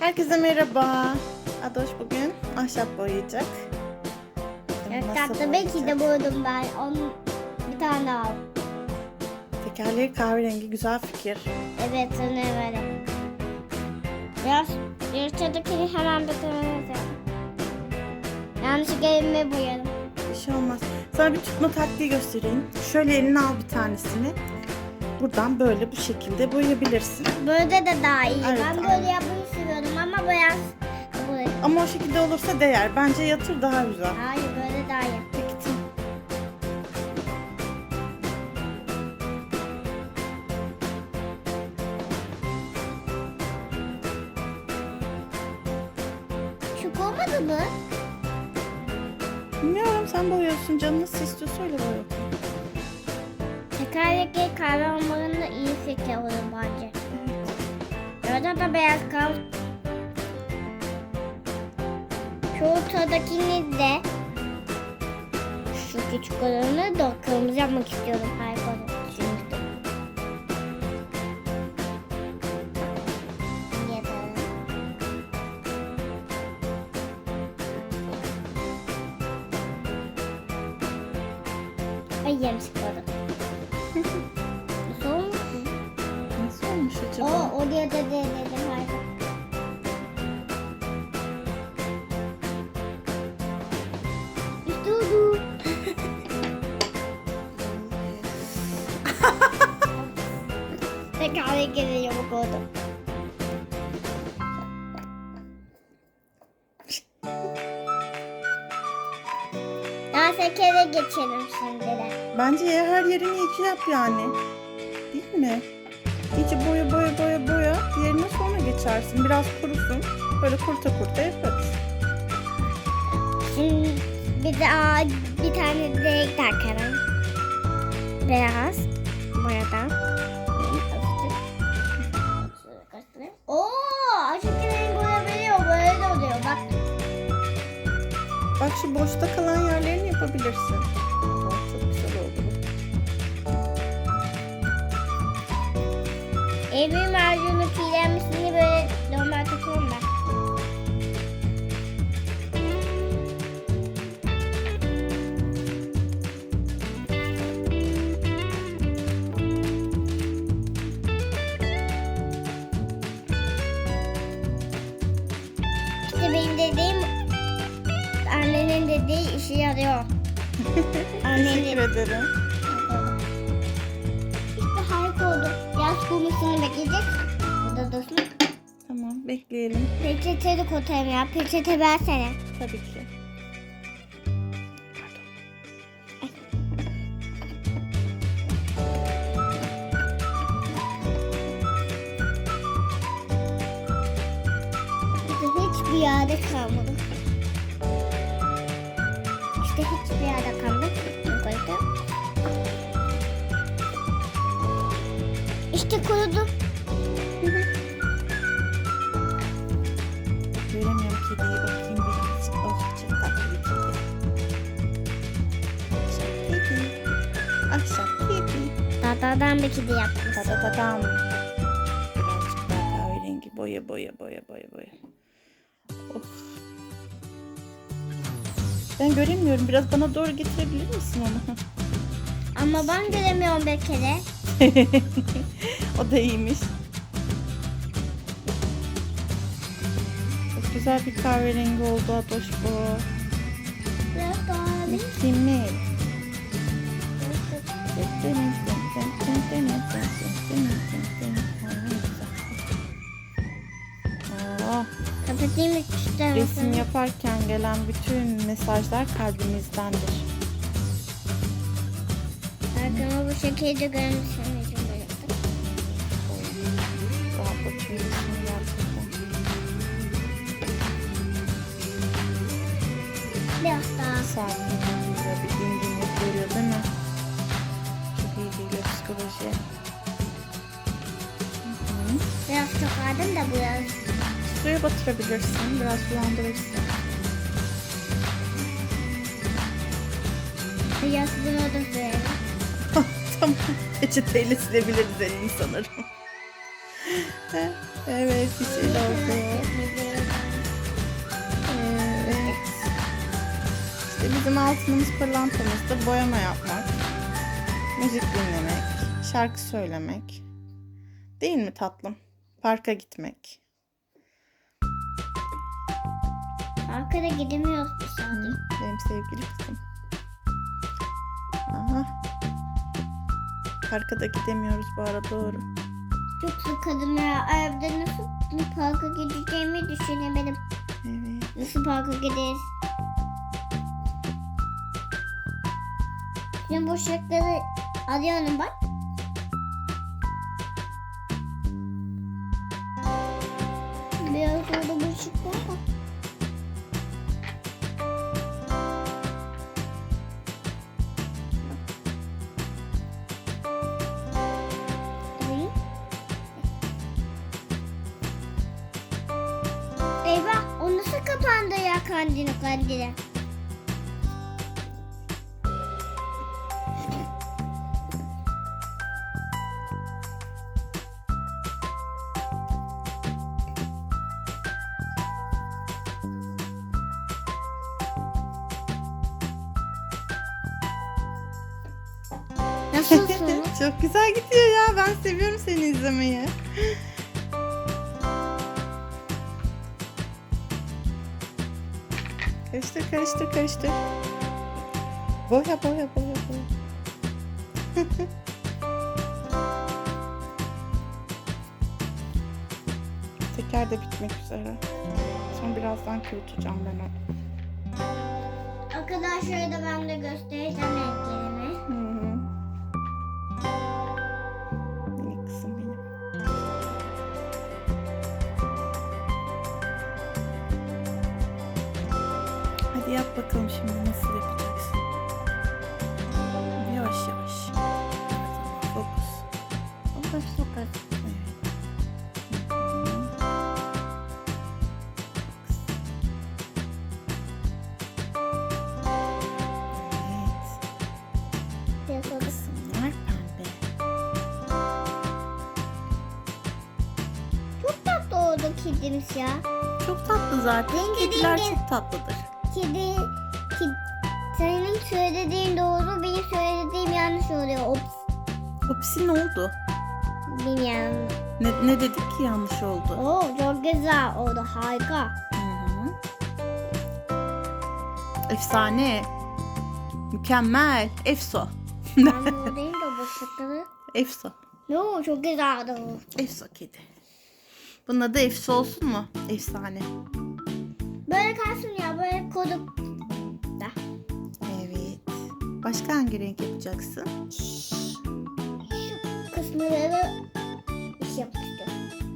Herkese merhaba. Adoş bugün ahşap boyayacak. Evet, tatlı belki de boydum ben. Onun bir tane al. Tekerleği kahverengi güzel fikir. Evet onu böyle. Biraz yırtıdakini hemen bitirmemiz lazım. Yanlışlıkla elime boyadım. Bir şey olmaz. Sana bir tutma taktiği göstereyim. Şöyle eline al bir tanesini. Buradan böyle bu şekilde boyayabilirsin. Böyle de daha iyi. Evet, ben böyle ama beyaz. Ama o şekilde olursa değer. Bence yatır daha güzel. Hayır böyle daha iyi. Peki tamam. Çok olmadı mı? Bilmiyorum sen boyuyorsun. Canın nasıl istiyorsa öyle boya. Tekerlekli kahve olmanın da iyi fikir olur bence. Orada da beyaz kal. Şu ortadakini de şu küçük olanı da kırmızı yapmak istiyorum. Harika Tekrar geri oldu. Daha sekere geçelim şimdi de. Bence ya her yerini iyice yap yani. Değil mi? İyice boya boya boya boya. Diğerine sonra geçersin. Biraz kurusun. Böyle kurta kurta yaparız. Şimdi bir daha bir tane de takalım. Beyaz boyadan. Bak şu boşta kalan yerlerini yapabilirsin. Oh, çok güzel böyle normal dediği işe yarıyor. Teşekkür ederim. İşte harika oldu. Yaz kumusunu bekleyecek. Burada dursun. Tamam bekleyelim. Peçete de koyayım ya. Peçete versene. Tabii ki. Hiçbir yerde kalmadı. Hiçbir yerde kalmadı. Yukarıda. İşte kurudu. Göremiyorum kediyi. Bakayım birazcık. Oh çok tatlı bir kedi. Ahşap kedi. Ahşap kedi. Dadadan bir kedi yaptım. Tadadadam. Ben göremiyorum. Biraz bana doğru getirebilir misin onu? Ama ben göremiyorum bir kere. o da iyiymiş. Çok güzel bir kahverengi oldu Adoş bu. Biraz daha bir. Mükemmel. Oh, Mı küçükten? resim yaparken gelen bütün mesajlar kalbimizdendir. Arkama bu şekilde görmüşsün. böyle yaptım. Bravo, tüyüsünü gerçekten. Biraz daha. Sakin oluyor, bir dinginlik veriyor değil mi? Çok iyi geliyor psikoloji. Hı hı. Biraz çok aldım da biraz. Suya batırabilirsin. Biraz sulandırırsın. Biraz bunu da verelim. tamam. Peçeteyle silebiliriz elini sanırım. evet bir şey oldu. Evet. İşte bizim altınımız pırlantamızda boyama yapmak, müzik dinlemek, şarkı söylemek. Değil mi tatlım? Parka gitmek. Arkada gidemiyoruz biz sadece. Benim sevgili kızım. Aha. Parka da gidemiyoruz bu ara doğru. Çok sıkıldım ya. Evde nasıl bir parka gideceğimi düşünemedim. Evet. Nasıl parka gideriz? Şimdi boşlukları alıyorum bak. Kandili kandili? Nasılsın? Çok güzel gidiyor ya. Ben seviyorum seni izlemeyi. Karıştır, karıştır, karıştır. Boya, boya, boya, boya. Teker de bitmek üzere. Son birazdan kurutacağım ben onu. Arkadaşlara da ben de göstereceğim renklerimi. Hadi yap bakalım şimdi nasıl yapacaksın. Yavaş yavaş. Fokus. Fokus fokus. Evet. Kısımlar pembe. Çok tatlı oldu kedimiz ya. Çok tatlı zaten. Dingi Kediler dingi. çok tatlıdır. Kedi, kedi senin söylediğin doğru, benim söylediğim yanlış oluyor. Ops, Opsi ne oldu? bilmiyorum. Ne, ne dedik ki yanlış oldu? Oo, çok güzel oldu, harika. Hı hı. Efsane. Mükemmel. Efso. Ben buradayım da boşlukları. Efso. Yo, çok güzel oldu. Efso kedi. Bunun adı Efso olsun mu? Efsane. Böyle kalsın ya, böyle kodup. Da. Evet. Başka hangi renk yapacaksın? Şu kısımları iş istiyorum.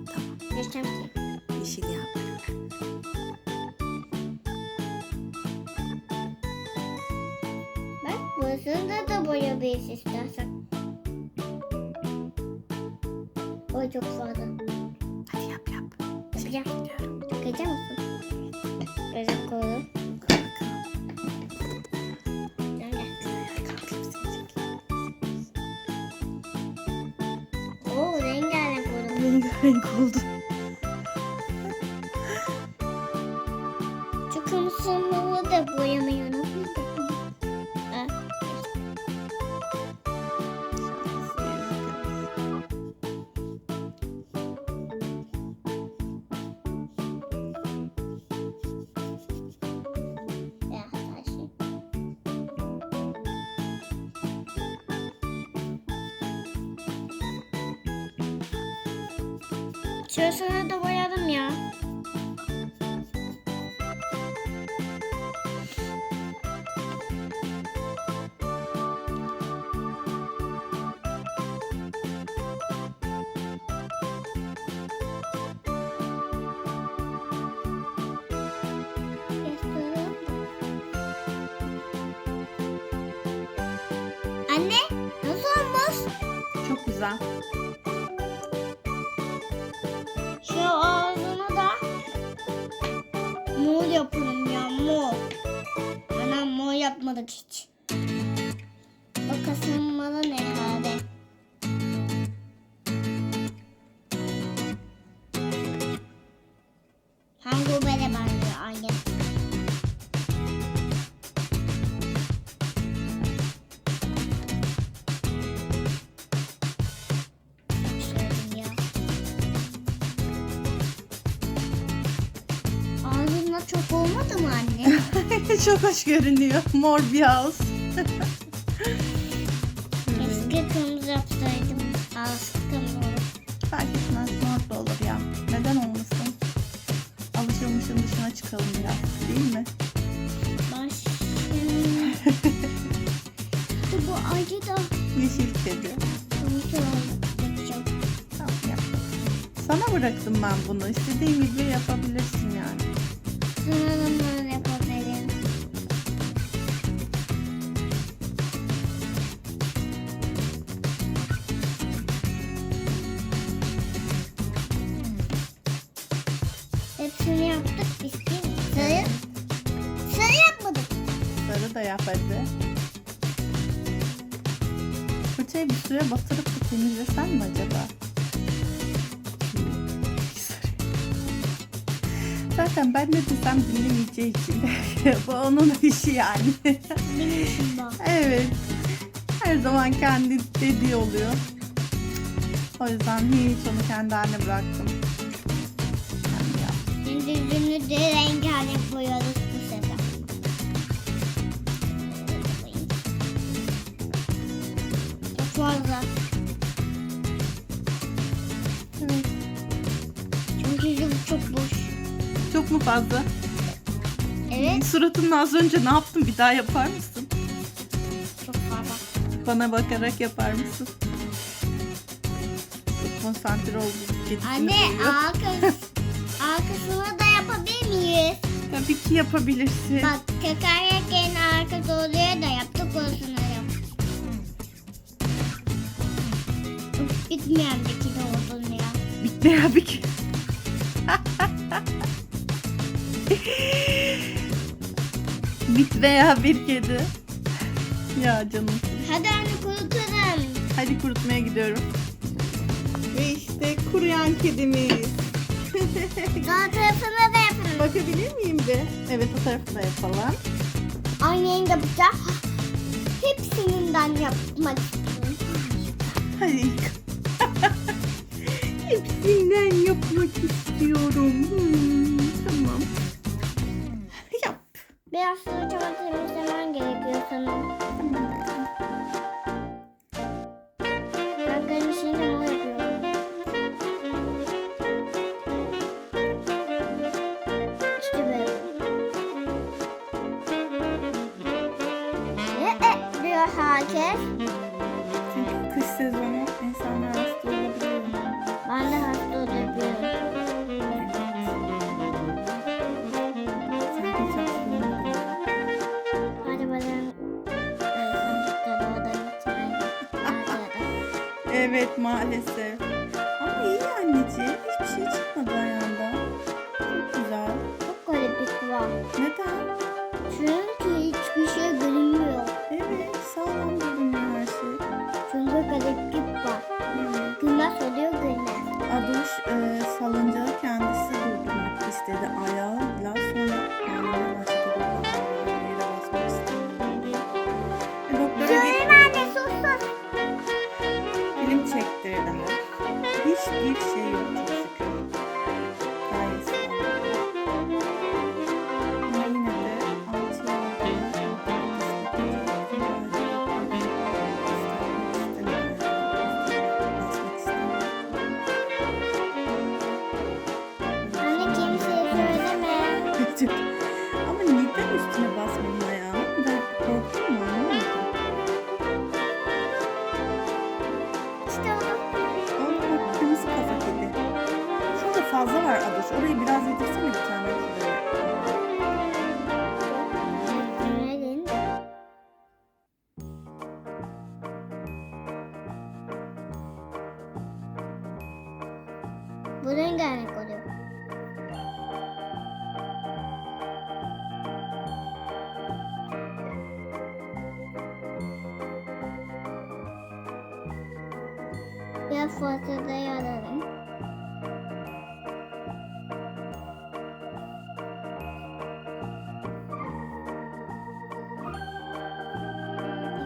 Tamam. Geçeceğim ki. Yeşil yap. Bak, burasını da boyayabiliriz istersen. O çok fazla. Hadi yap yap. Yapacağım. Bakacak mısın? Seni çekeyim. Oo rengarenk oldu. Rengarenk oldu. Şurasını da boyadım ya. Anne yapmadık hiç. Makasım bana ne abi? Hangi böyle benziyor aynı. Ağzında çok olmadı mı anne? Çok hoş görünüyor. Mor bir havuz. Keşke kırmızı yapsaydım. Alıştım Fark etmez. Mor da olur ya. Neden olmasın? Alışılmışın dışına çıkalım biraz. Değil mi? Baş. Bu acı da Yeşil kedi. kırmızı yapacağım. Tamam yap. Sana bıraktım ben bunu. İstediğin gibi yapabilirsin yani. Sanırım Hadi. Fırçayı bir suya batırıp da temizlesen mi acaba? Zaten ben ne desem dinlemeyeceği için. Bu onun işi yani. Benim işim bu. evet. Her zaman kendi dediği oluyor. O yüzden hiç onu kendi haline bıraktım. Yap. Şimdi yüzünü de rengarenk boyarız fazla. Evet. Çünkü yüzüm çok boş. Çok mu fazla? Evet. Suratının az önce ne yaptın? Bir daha yapar mısın? Çok fazla. Bana bakarak yapar mısın? Çok konsantre oldum. Anne arkası, arkasını da yapabilir miyiz? Tabii ki yapabilirsin. Bak tekerleğin arka doğruya da yaptık Bitmeyen bir kilo oldun ya. Bitmeyen bir ki. Bit veya bir kedi. Ya canım. Hadi anne kurutalım. Hadi kurutmaya gidiyorum. Ve işte kuruyan kedimiz. Daha tarafına da yapalım. Bakabilir miyim bir? Evet o tarafı da yapalım. Aynı yenge yapacağım. Hepsinden yapmak istiyorum. Hadi. Hepsinden yapmak istiyorum. Hmm, tamam. Yap. Biraz sonra çamaşır temizlemen gerekiyor sanırım. Ben kardeşimle mor yapıyorum. İşte böyle. Ne e diyor herkes? Rengarenk oluyor. Biraz fazla da yararım.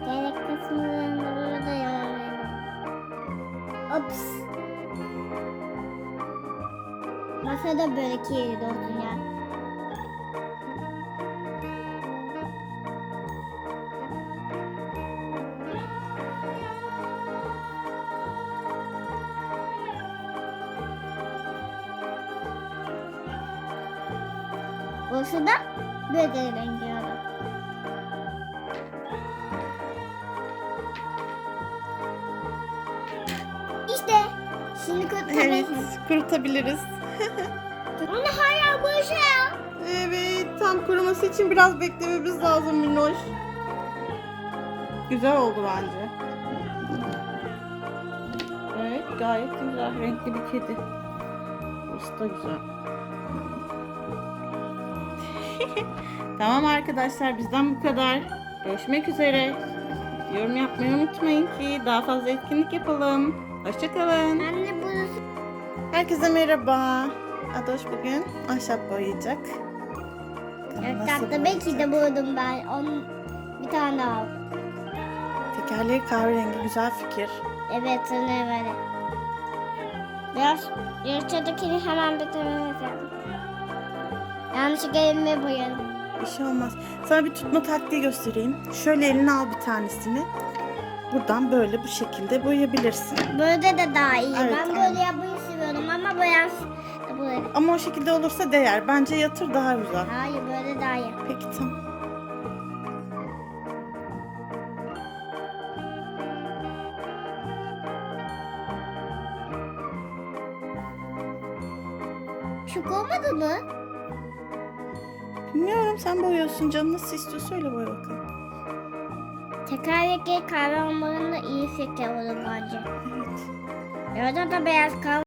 Gerek kısımlarında burada yararım. Ops. Sırada börek yeri olsun ya. Olsa da böyle rengiyorum. İşte şimdi kurtarabiliriz. Evet, kurutabiliriz. Onu hala bu şey ya. Evet, tam kuruması için biraz beklememiz lazım Minnoş. Güzel oldu bence. Evet, gayet güzel. Renkli bir kedi. Burası da güzel. tamam arkadaşlar, bizden bu kadar. Görüşmek üzere. Yorum yapmayı unutmayın ki daha fazla etkinlik yapalım. Hoşçakalın. Anne burası Herkese merhaba. Adoş bugün ahşap boyayacak. Evet, tatlı belki de buldum ben. Onun bir tane daha. al. Tekerleği kahverengi güzel fikir. Evet ne böyle. Biraz yarışadakini hemen bitirmemiz lazım. Yanlışlıkla elime boyadım. Bir şey olmaz. Sana bir tutma taktiği göstereyim. Şöyle eline al bir tanesini. Buradan böyle bu şekilde boyayabilirsin. Böyle de daha iyi. Evet, ben böyle seviyorum ama beyaz da böyle. Ama o şekilde olursa değer. Bence yatır daha güzel. Hayır böyle daha iyi. Peki tamam. Şık olmadı mı? Bilmiyorum sen boyuyorsun. Canın nasıl istiyorsa öyle boya bakalım. Tekerlekli kahve olmalarında iyi fikir olur bence. Evet. Orada da beyaz kahve